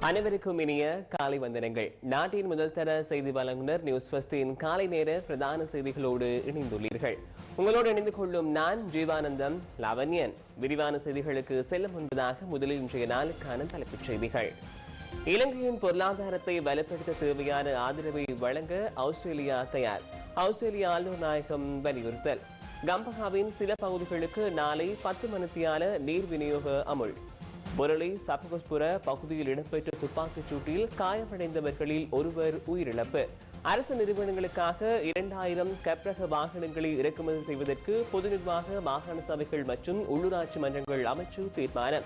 அனைவருக்கும் இனிய காலை வந்தனங்கள். நாட்டின் முதல் தர செய்தி வழங்குனர் நியூஸ் ஃபர்ஸ்டின் காலை நேர பிரதான செய்திகளோடு இணைந்துள்ளீர்கள். உங்களோடு இணைந்து கொள்ளும் நான் ஜீவானந்தம் லாவண்யன். விரிவான செய்திகளுக்கு செல்ல முன்பதாக முதலில் இன்றைய நாளுக்கான தலைப்புச் செய்திகள். இலங்கையின் பொருளாதாரத்தை பலப்படுத்த தேவையான ஆதரவை வழங்க ஆஸ்திரேலியா தயார். ஆஸ்திரேலிய ஆளுநர் நாயகம் வலியுறுத்தல். கம்பகாவின் சில பகுதிகளுக்கு நாளை பத்து மணித்தியால நீர் விநியோக அமுல். முரளி சபகஸ்புர பகுதியில் இடம்பெற்ற துப்பாக்கிச் சூட்டில் காயமடைந்தவர்களில் ஒருவர் உயிரிழப்பு. அரசு நிறுவனங்களுக்காக இரண்டாயிரம் கப்ரக வாகனங்களை இறக்குமதி செய்வதற்கு பொது நிர்வாக மாகாண சபைகள் மற்றும் உள்ளூராட்சி மன்றங்கள் அமைச்சு தீர்மானம்.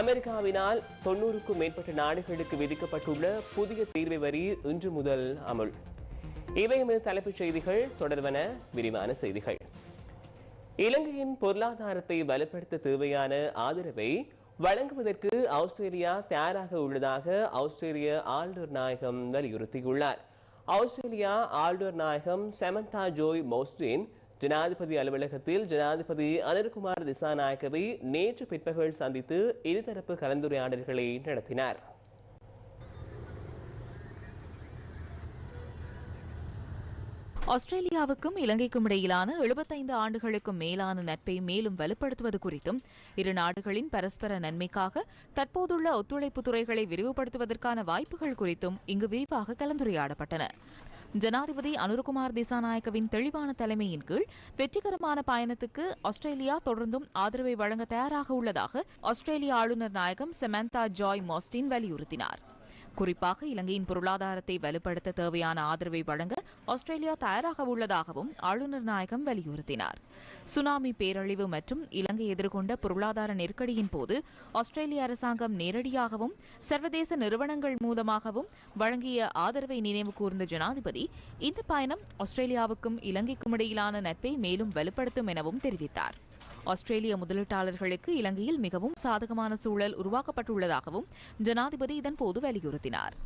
அமெரிக்காவினால் தொன்னூறுக்கும் மேற்பட்ட நாடுகளுக்கு விதிக்கப்பட்டுள்ள புதிய தீர்வை வரி இன்று முதல் அமுல். இவை எமது தலைப்புச் செய்திகள் தொடர்வன விரிவான செய்திகள். இலங்கையின் பொருளாதாரத்தை வலுப்படுத்த தேவையான ஆதரவை வழங்குவதற்கு ஆஸ்திரேலியா தயாராக உள்ளதாக ஆஸ்திரேலிய ஆளுநர் நாயகம் வலியுறுத்தியுள்ளார். ஆஸ்திரேலியா ஆளுநர் நாயகம் செமந்தா ஜோய் மோஸ்டின் ஜனாதிபதி அலுவலகத்தில் ஜனாதிபதி அனில்குமார் திசாநாயக்கவை நேற்று பிற்பகல் சந்தித்து இருதரப்பு கலந்துரையாடல்களை நடத்தினார். ஆஸ்திரேலியாவுக்கும் இலங்கைக்கும் இடையிலான 75 ஆண்டுகளுக்கும் மேலான நட்பை மேலும் வலுப்படுத்துவது குறித்தும் இரு நாடுகளின் பரஸ்பர நன்மைக்காக தற்போதுள்ள ஒத்துழைப்பு துறைகளை விரிவுபடுத்துவதற்கான வாய்ப்புகள் குறித்தும் இங்கு விரிவாக கலந்துரையாடப்பட்டன. ஜனாதிபதி அனுரகுமார் திசாநாயக்கவின் தெளிவான தலைமையின் கீழ் வெற்றிகரமான பயணத்துக்கு ஆஸ்திரேலியா தொடர்ந்தும் ஆதரவை வழங்க தயாராக உள்ளதாக ஆஸ்திரேலிய ஆளுநர் நாயகம் செமந்தா ஜாய் மாஸ்டின் வலியுறுத்தினார். குறிப்பாக இலங்கையின் பொருளாதாரத்தை வலுப்படுத்த தேவையான ஆதரவை வழங்க ஆஸ்திரேலியா தயாராக உள்ளதாகவும் ஆளுநர் நாயகம் வலியுறுத்தினார். சுனாமி பேரழிவு மற்றும் இலங்கை எதிர்கொண்ட பொருளாதார நெருக்கடியின் போது ஆஸ்திரேலிய அரசாங்கம் நேரடியாகவும் சர்வதேச நிறுவனங்கள் மூலமாகவும் வழங்கிய ஆதரவை நினைவு கூர்ந்த ஜனாதிபதி இந்த பயணம் ஆஸ்திரேலியாவுக்கும் இலங்கைக்கும் இடையிலான நட்பை மேலும் வலுப்படுத்தும் எனவும் தெரிவித்தார். ஆஸ்திரேலிய முதலீட்டாளர்களுக்கு இலங்கையில் மிகவும் சாதகமான சூழல் உருவாக்கப்பட்டுள்ளதாகவும் ஜனாதிபதி இதன்போது வலியுறுத்தினார்.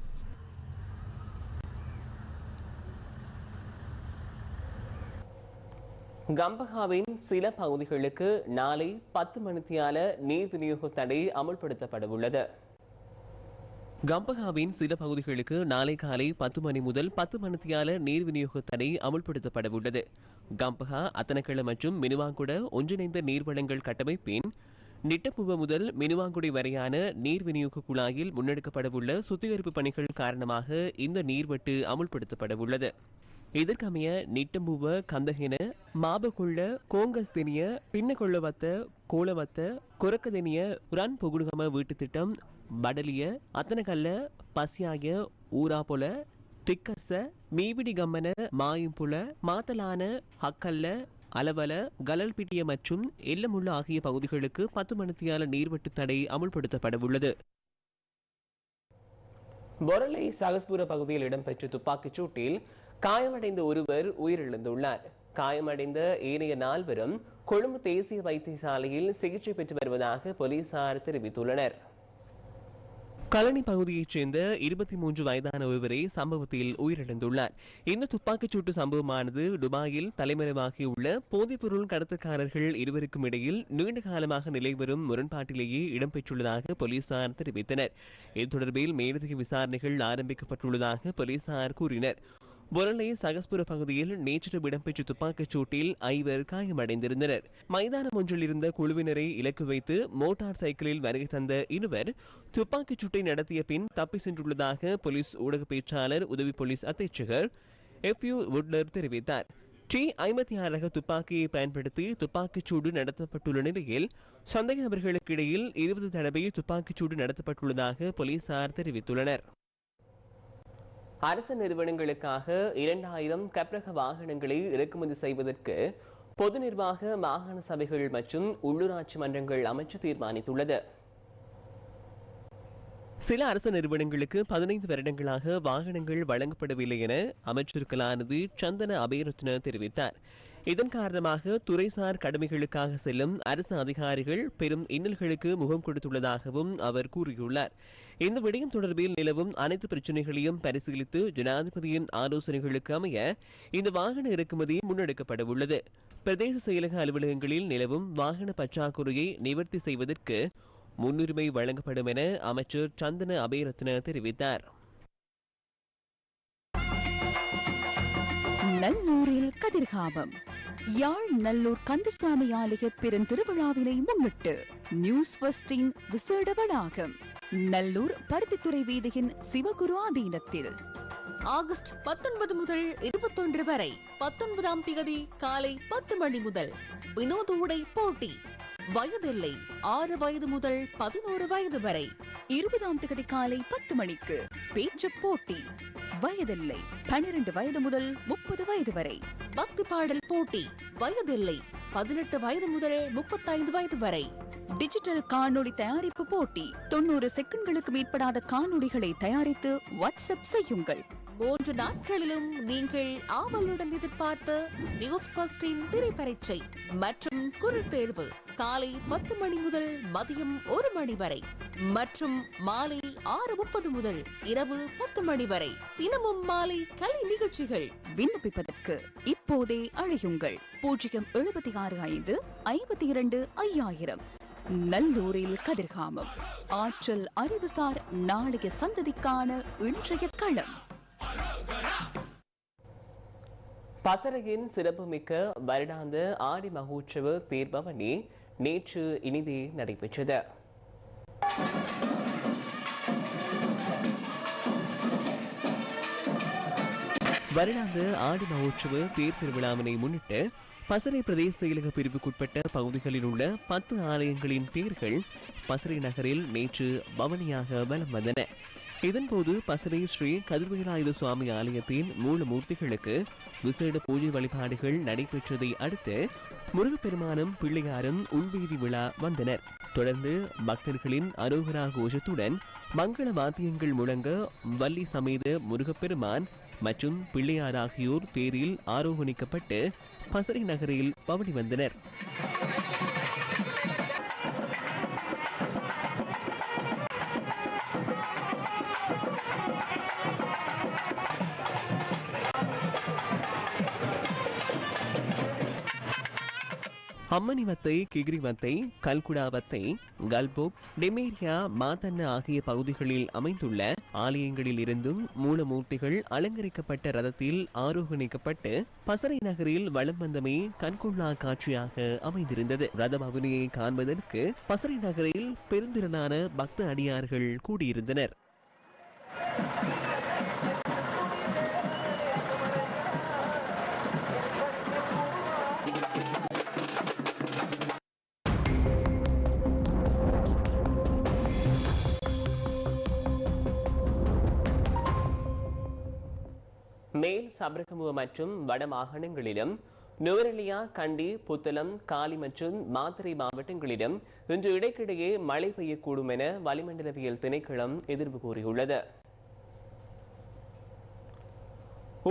கம்பகாவின் சில பகுதிகளுக்கு நாளை பத்து மணித்தியால நீர் விநியோக தடை அமுல்படுத்தப்பட உள்ளது கம்பகாவின் சில பகுதிகளுக்கு நாளை காலை பத்து மணி முதல் பத்து மணித்தியால நீர் விநியோக தடை அமுல்படுத்தப்பட உள்ளது கம்பகா அத்தனக்கிழ மற்றும் மினுவாங்குட ஒன்றிணைந்த நீர்வளங்கள் கட்டமைப்பின் நிட்டப்புவ முதல் மினுவாங்குடி வரையான நீர் விநியோக குழாயில் முன்னெடுக்கப்படவுள்ள சுத்திகரிப்பு பணிகள் காரணமாக இந்த நீர்வெட்டு அமுல்படுத்தப்பட உள்ளது இதற்கமைய நிட்டம்பூவ கந்தகின மாபகுள்ள கோங்கஸ்தினிய பின்னகொள்ளவத்த கோலவத்த கொரக்கதெனிய உரான் புகுடுகம வீட்டு திட்டம் படலிய அத்தனகல்ல பசியாய ஊராபொல திக்கச மீவிடி கம்மன மாயும்புல மாத்தலான ஹக்கல்ல அளவல கலல்பிட்டிய மற்றும் எல்லமுள்ள ஆகிய பகுதிகளுக்கு பத்து மணித்தியால நீர்வெட்டு தடை அமுல்படுத்தப்பட உள்ளது பொரலை சகஸ்புர பகுதியில் இடம்பெற்ற துப்பாக்கிச் சூட்டில் காயமடைந்த ஒருவர் உயிரிழந்துள்ளார். காயமடைந்த ஏனைய நால்வரும் கொழும்பு தேசிய வைத்தியசாலையில் சிகிச்சை பெற்று வருவதாக போலீசார் தெரிவித்துள்ளனர். கழனி பகுதியைச் சேர்ந்த இருபத்தி மூன்று வயதான ஒருவரே சம்பவத்தில் உயிரிழந்துள்ளார். இந்த துப்பாக்கிச் சூட்டு சம்பவமானது துபாயில் தலைமறைவாகியுள்ள போதைப்பொருள் கடத்தக்காரர்கள் இருவருக்கும் இடையில் நீண்ட காலமாக நிலைவரும் முரண்பாட்டிலேயே இடம்பெற்றுள்ளதாக போலீசார் தெரிவித்தனர். இது தொடர்பில் மேலதிக விசாரணைகள் ஆரம்பிக்கப்பட்டுள்ளதாக போலீசார் கூறினர். புரளை சகஸ்புர பகுதியில் நேற்று இடம்பெற்ற துப்பாக்கிச் சூட்டில் ஐவர் காயமடைந்திருந்தனர். மைதானம் ஒன்றில் இருந்த குழுவினரை இலக்கு வைத்து மோட்டார் சைக்கிளில் வருகை தந்த இருவர் துப்பாக்கிச் சூட்டை நடத்திய பின் தப்பி சென்றுள்ளதாக போலீஸ் ஊடக பேச்சாளர் உதவி போலீஸ் அத்தீட்சகர் எஃப் யூ வுட்லர் தெரிவித்தார். டி ஐம்பத்தி ஆறு ரக துப்பாக்கியை பயன்படுத்தி துப்பாக்கிச் சூடு நடத்தப்பட்டுள்ள நிலையில் சந்தேக நபர்களுக்கு இடையில் இருபது தடவை துப்பாக்கிச் சூடு நடத்தப்பட்டுள்ளதாக போலீசார் தெரிவித்துள்ளனர். அரசு நிறுவனங்களுக்காக இரண்டாயிரம் கப்ரக வாகனங்களை இறக்குமதி செய்வதற்கு பொது நிர்வாக மாகாண சபைகள் மற்றும் உள்ளூராட்சி மன்றங்கள் அமைச்சு தீர்மானித்துள்ளது. சில அரசு நிறுவனங்களுக்கு பதினைந்து வருடங்களாக வாகனங்கள் வழங்கப்படவில்லை என அமைச்சர்களானது சந்தன அபயரத்ன தெரிவித்தார். இதன் காரணமாக துறைசார் கடமைகளுக்காக செல்லும் அரசு அதிகாரிகள் பெரும் இன்னல்களுக்கு முகம் கொடுத்துள்ளதாகவும் அவர் கூறியுள்ளார். இந்த விடயம் தொடர்பில் நிலவும் அனைத்து பிரச்சனைகளையும் பரிசீலித்து ஜனாதிபதியின் ஆலோசனைகளுக்கு அமைய இந்த வாகன இறக்குமதி முன்னெடுக்கப்பட உள்ளது பிரதேச செயலக அலுவலகங்களில் நிலவும் வாகன பற்றாக்குறையை நிவர்த்தி செய்வதற்கு முன்னுரிமை வழங்கப்படும் என அமைச்சர் சந்தன அபயரத்ன தெரிவித்தார். நல்லூரில் கதிர்காமம் யாழ் நல்லூர் கந்தசாமி ஆலய பெருந்திருவிழாவினை முன்னிட்டு நியூஸ் பஸ்டின் விசேட வளாகம் நல்லூர் பருத்தித்துறை வீதியின் சிவகுரு ஆதீனத்தில். ஆகஸ்ட் பத்தொன்பது முதல் இருபத்தொன்று வரை பத்தொன்பதாம் தேதி காலை பத்து மணி முதல் வினோத உடை போட்டி. வயதில்லை ஆறு வயது முதல் பதினோரு வயது வரை இருபதாம் தேதி காலை பத்து மணிக்கு பேச்சு போட்டி. வயதில்லை. பனிரெண்டு வயது முதல் முப்பது வயது வரை. பக்தி பாடல் போட்டி வயதில்லை. பதினெட்டு வயது முதல் முப்பத்தைந்து வயது வரை. டிஜிட்டல் காணொளி தயாரிப்பு போட்டி. தொண்ணூறு செகண்ட்களுக்கு மேற்படாத காணொளிகளை தயாரித்து வாட்ஸ்அப் செய்யுங்கள். மூன்று நாட்களிலும் நீங்கள் ஆவலுடன் எதிர்பார்த்த நியூஸ் ஃபர்ஸ்டின் திரைப்பரீட்சை மற்றும் குரல் தேர்வு காலை பத்து மணி முதல் மதியம் ஒரு மணி வரை மற்றும் மாலை ஆறு முப்பது முதல் இரவு பத்து மணி வரை. தினமும் மாலை கலை நிகழ்ச்சிகள் விண்ணப்பிப்பதற்கு இப்போதே அழையுங்கள். பூஜ்ஜியம் எழுபத்தி ஆறு ஐந்து ஐம்பத்தி இரண்டு ஐயாயிரம். நல்லூரில் கதிர்காமம். ஆற்றல் அறிவுசார் நாளைய சந்ததிக்கான இன்றைய களம். பசறையின் சிறப்புமிக்க வருடாந்த ஆடி மகோற்சவ தேர்பவனி நேற்று இனிதே நடைபெற்றது. வருடாந்த ஆடி மகோற்சவ தேர் திருவிழாவினை முன்னிட்டு பசறை பிரதேச செயலக பிரிவுக்குட்பட்ட பகுதிகளில் உள்ள பத்து ஆலயங்களின் தேர்கள் பசறை நகரில் நேற்று பவனியாக வலம் வந்தன இதன்போது பசறை ஸ்ரீ கதிர்வேலாயுத சுவாமி ஆலயத்தின் மூல மூர்த்திகளுக்கு விசேட பூஜை வழிபாடுகள் நடைபெற்றதை அடுத்து முருகப்பெருமானும் பிள்ளையாரும் உள்வீதி விழா வந்தனர். தொடர்ந்து பக்தர்களின் அரோகரா கோஷத்துடன் மங்கள வாத்தியங்கள் முழங்க வள்ளி சமேத முருகப்பெருமான் மற்றும் பிள்ளையார் ஆகியோர் தேரில் ஆரோகணிக்கப்பட்டு பசறை நகரில் பவனி வந்தனர். அம்மணிவத்தை கிகிரிவத்தை கல்குடாவத்தை கல்போக் டெமேரியா மாதன்ன ஆகிய பகுதிகளில் அமைந்துள்ள ஆலயங்களில் இருந்தும் மூலமூர்த்திகள் அலங்கரிக்கப்பட்ட ரதத்தில் ஆரோகணிக்கப்பட்டு பசறை நகரில் வலம் வந்தமே கண்கொள்ளா காட்சியாக அமைந்திருந்தது. ரத பவனியை காண்பதற்கு பசறை நகரில் பெருந்திரளான பக்த அடியார்கள் கூடியிருந்தனர். மேல் சபரகமுவ மற்றும் வட மாகாணங்களிலும் நுவரெலியா கண்டி புத்தளம் காலி மற்றும் மாத்தறை மாவட்டங்களிலும் இன்று இடைக்கிடையே மழை பெய்யக்கூடும் என வளிமண்டலவியல் திணைக்களம் எதிர்ப்பு கூறியுள்ளது.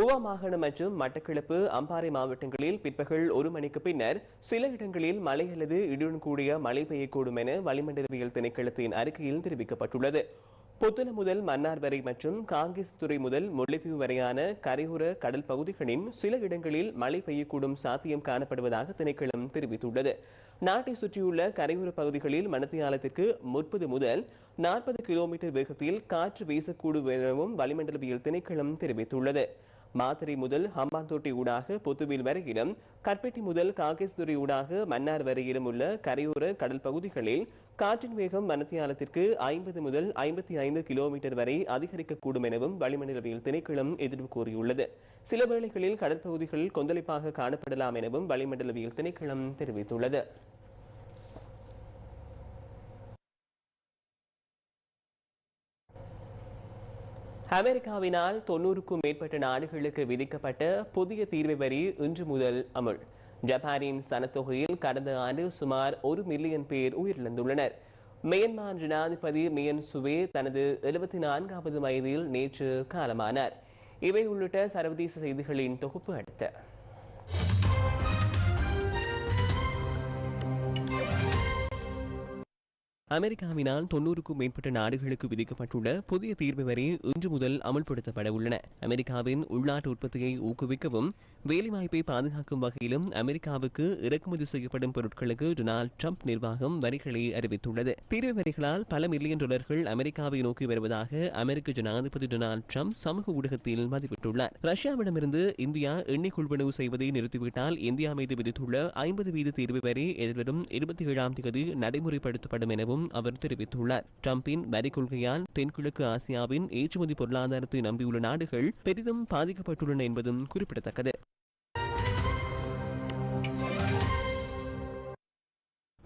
ஊவா மாகாணம் மற்றும் மட்டக்களப்பு அம்பாறை மாவட்டங்களில் பிற்பகல் ஒரு மணிக்கு பின்னர் சில இடங்களில் மழை அல்லது இடியுடன் கூடிய மழை பெய்யக்கூடும் என வளிமண்டலவியல் திணைக்களத்தின் அறிக்கையில் தெரிவிக்கப்பட்டுள்ளது. புத்தளம் முதல் மன்னார் வரை மற்றும் காங்கேசத்துறை முதல் முல்லைத்தீவு வரையான கரையோர கடல் பகுதிகளின் சில இடங்களில் மழை பெய்யக்கூடும் சாத்தியம் காணப்படுவதாக திணைக்களம் தெரிவித்துள்ளது. நாட்டை சுற்றியுள்ள கரையோர பகுதிகளில் மணத்தியாலத்திற்கு முப்பது முதல் நாற்பது கிலோமீட்டர் வேகத்தில் காற்று வீசக்கூடும் எனவும் வளிமண்டலவியல் திணைக்களம் தெரிவித்துள்ளது. மாத்தறை முதல் ஹம்பாந்தோட்டி ஊடாக புத்துவில் வரையிலும் கற்பெட்டி முதல் காங்கேஸ்துறை ஊடாக மன்னார் வரையிலும் உள்ள கரையோர கடல் பகுதிகளில் காற்றின் வேகம் மனத்தியாலத்திற்கு ஐம்பது முதல் ஐம்பத்தி ஐந்து கிலோமீட்டர் வரை அதிகரிக்கக்கூடும் எனவும் வளிமண்டலவியல் திணைக்களம் எதிர்ப்பு கூறியுள்ளது. சில வேளைகளில் கடற்பகுதிகள் கொந்தளிப்பாக காணப்படலாம் எனவும் வளிமண்டலவியல் திணைக்களம் தெரிவித்துள்ளது. அமெரிக்காவினால் தொன்னூறுக்கும் மேற்பட்ட நாடுகளுக்கு விதிக்கப்பட்ட புதிய தீர்வை வரி இன்று முதல் அமுல். ஜப்பானின் சனத்தொகையில் கடந்த ஆண்டு சுமார் ஒரு மில்லியன் பேர் உயிரிழந்துள்ளனர். மியன்மார் ஜனாதிபதி மியன் சுவே தனது எழுபத்தி நான்காவது வயதில் நேற்று காலமானார். இவை உள்ளிட்ட சர்வதேச செய்திகளின் தொகுப்பு அடுத்த. அமெரிக்காவினால் தொன்னூறுக்கும் மேற்பட்ட நாடுகளுக்கு விதிக்கப்பட்டுள்ள புதிய தீர்வு வரி இன்று முதல் அமல்படுத்தப்பட உள்ளன. அமெரிக்காவின் உள்நாட்டு உற்பத்தியை ஊக்குவிக்கவும் வேலைவாய்ப்பை பாதுகாக்கும் வகையிலும் அமெரிக்காவுக்கு இறக்குமதி செய்யப்படும் பொருட்களுக்கு டொனால்ட் ட்ரம்ப் நிர்வாகம் வரிகளை அறிவித்துள்ளது. தீர்வு வரிகளால் பல மில்லியன் டாலர்கள் அமெரிக்காவை நோக்கி வருவதாக அமெரிக்க ஜனாதிபதி டொனால்ட் ட்ரம்ப் சமூக ஊடகத்தில் மதிப்பிட்டுள்ளார். ரஷ்யாவிடமிருந்து இந்தியா எண்ணெய் கொள்வனவு செய்வதை நிறுத்திவிட்டால் இந்தியா மீது விதித்துள்ள ஐம்பது வீத தீர்வு வரி எதிர்வரும் இருபத்தி ஏழாம் தேதி நடைமுறைப்படுத்தப்படும் எனவும் அவர் தெரிவித்துள்ளார். டிரம்பின் வரி கொள்கையால் தென்கிழக்கு ஆசியாவின் ஏற்றுமதி பொருளாதாரத்தை நம்பியுள்ள நாடுகள் பெரிதும் பாதிக்கப்பட்டுள்ளன என்பதும் குறிப்பிடத்தக்கது.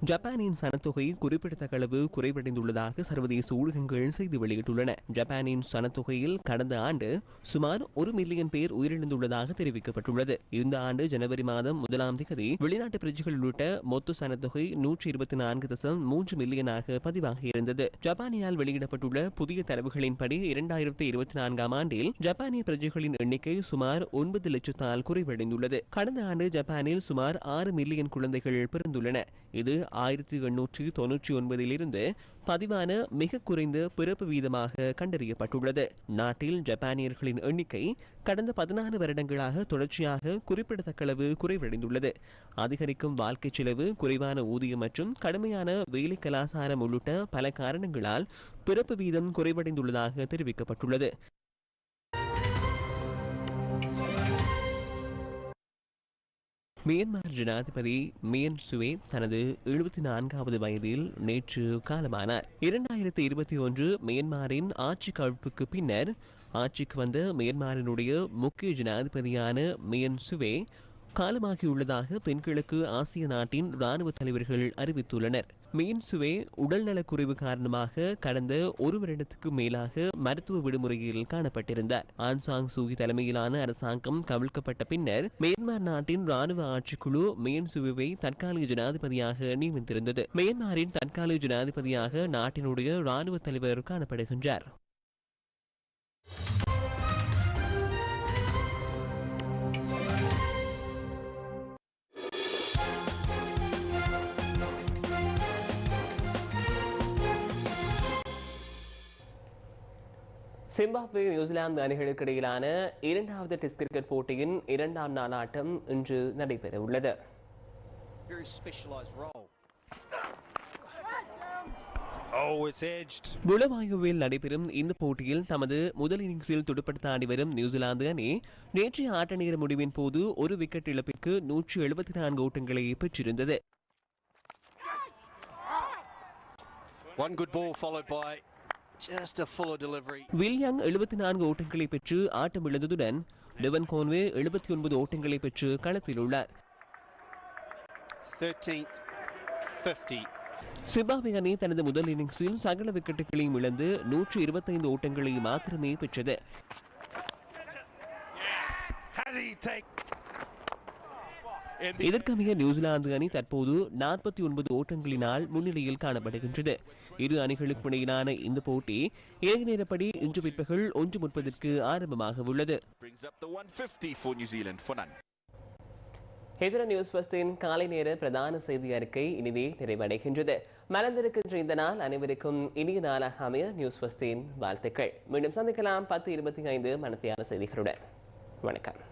ஜப்பானின் சனத்தொகை குறிப்பிடத்தக்க அளவு குறைவடைந்துள்ளதாக சர்வதேச ஊடகங்கள் செய்தி வெளியிட்டுள்ளன. ஜப்பானின் சனத்தொகையில் கடந்த ஆண்டு சுமார் ஒரு மில்லியன் பேர் உயிரிழந்துள்ளதாக தெரிவிக்கப்பட்டுள்ளது. இந்த ஆண்டு ஜனவரி மாதம் முதலாம் தேதி வெளிநாட்டு பிரஜைகள் உள்ளிட்ட மொத்த சனத்தொகை நூற்றி இருபத்தி நான்கு தசம் மூன்று மில்லியனாக பதிவாகி இருந்தது. ஜப்பானினால் வெளியிடப்பட்டுள்ள புதிய தரவுகளின்படி இரண்டாயிரத்தி இருபத்தி நான்காம் ஆண்டில் ஜப்பானிய பிரஜைகளின் எண்ணிக்கை சுமார் ஒன்பது லட்சத்தால் குறைவடைந்துள்ளது. கடந்த ஆண்டு ஜப்பானில் சுமார் ஆறு மில்லியன் குழந்தைகள் பிறந்துள்ளன. இது ஆயிரத்தி எண்ணூற்றி தொன்னூற்றி ஒன்பதிலிருந்து பதிவான மிக குறைந்த பிறப்பு வீதமாக கண்டறியப்பட்டுள்ளது. நாட்டில் ஜப்பானியர்களின் எண்ணிக்கை கடந்த பதினாறு வருடங்களாக தொடர்ச்சியாக குறிப்பிடத்தக்களவு குறைவடைந்துள்ளது. அதிகரிக்கும் வாழ்க்கை செலவு குறைவான ஊதியம் மற்றும் கடுமையான வேலை கலாசாரம் உள்ளிட்ட பல காரணங்களால் பிறப்பு வீதம் குறைவடைந்துள்ளதாக தெரிவிக்கப்பட்டுள்ளது. மியான்மர் ஜனாதிபதி மியன் சுவே தனது எழுபத்தி நான்காவது வயதில் நேற்று காலமானார். இரண்டாயிரத்தி இருபத்தி ஒன்று மியான்மரின் ஆட்சி கவிழ்ப்புக்கு பின்னர் ஆட்சிக்கு வந்த மியான்மரினுடைய முக்கிய ஜனாதிபதியான மியன் சுவே காலமாகியுள்ளதாக தென்கிழக்கு ஆசிய நாட்டின் ராணுவ தலைவர்கள் அறிவித்துள்ளனர். மியன் சுவே உடல்நலக்குறைவு காரணமாக கடந்த ஒரு வருடத்துக்கு மேலாக மருத்துவ விடுமுறையில் காணப்பட்டிருந்தார். ஆன்சாங் சூகி தலைமையிலான அரசாங்கம் கவிழ்க்கப்பட்ட பின்னர் மியான்மர் நாட்டின் ராணுவ ஆட்சிக்குழு மியன் தற்காலிக ஜனாதிபதியாக நியமித்திருந்தது. மியான்மரின் தற்காலிக ஜனாதிபதியாக நாட்டினுடைய ராணுவ தலைவர் காணப்படுகின்றார். சிம்பாப்வே நியூசிலாந்து அணிகளுக்கு இடையிலான இரண்டாவது டெஸ்ட் கிரிக்கெட் போட்டியின் இரண்டாம் நாள் ஆட்டம் இன்று நடைபெற உள்ளது role. Oh, it's edged. குளவாயுவில் நடைபெறும் இந்த போட்டியில் தமது முதல் இன்னிங்ஸில் துடுப்படுத்த ஆடி வரும் நியூசிலாந்து அணி நேற்றைய ஆட்ட நேர முடிவின் போது ஒரு விக்கெட் இழப்பிற்கு நூற்றி எழுபத்தி நான்கு ஓட்டங்களை பெற்றிருந்தது One good ball followed by just a fuller delivery. William எழுபத்தி நான்கு ஓட்டங்களை பெற்று ஆட்டம் இழந்ததுடன் டெவன் கோன்வே எழுபத்தி ஒன்பது ஓட்டங்களை பெற்று களத்தில் உள்ளார் 13th, 50. சிம்பாப்வே அணி தனது முதல் இன்னிங்ஸில் சகல விக்கெட்டுகளையும் இழந்து நூற்று இருபத்தைந்து ஓட்டங்களை மாத்திரமே பெற்றது இதற்கமைய நியூசிலாந்து அணி தற்போது நாற்பத்தி ஒன்பது ஓட்டங்களினால் முன்னிலையில் காணப்படுகின்றது. இரு அணிகளுக்கு இடையிலான இந்த போட்டி இரவு நேரப்படி இன்று பிற்பகல் ஒன்று முப்பதற்கு ஆரம்பமாக உள்ளது. Brings up the 150 for New Zealand for none. எதிர நியூஸ் ஃபஸ்டின் காலை நேர பிரதான செய்தி அறிக்கை இனிதே நிறைவடைகின்றது. மறந்திருக்கின்ற இந்த நாள் அனைவருக்கும் இனிய நாளாக அமைய நியூஸ் ஃபஸ்டின் வாழ்த்துக்கள். மீண்டும் சந்திக்கலாம் பத்து இருபத்தி ஐந்து மனத்தியான செய்திகளுடன். வணக்கம்.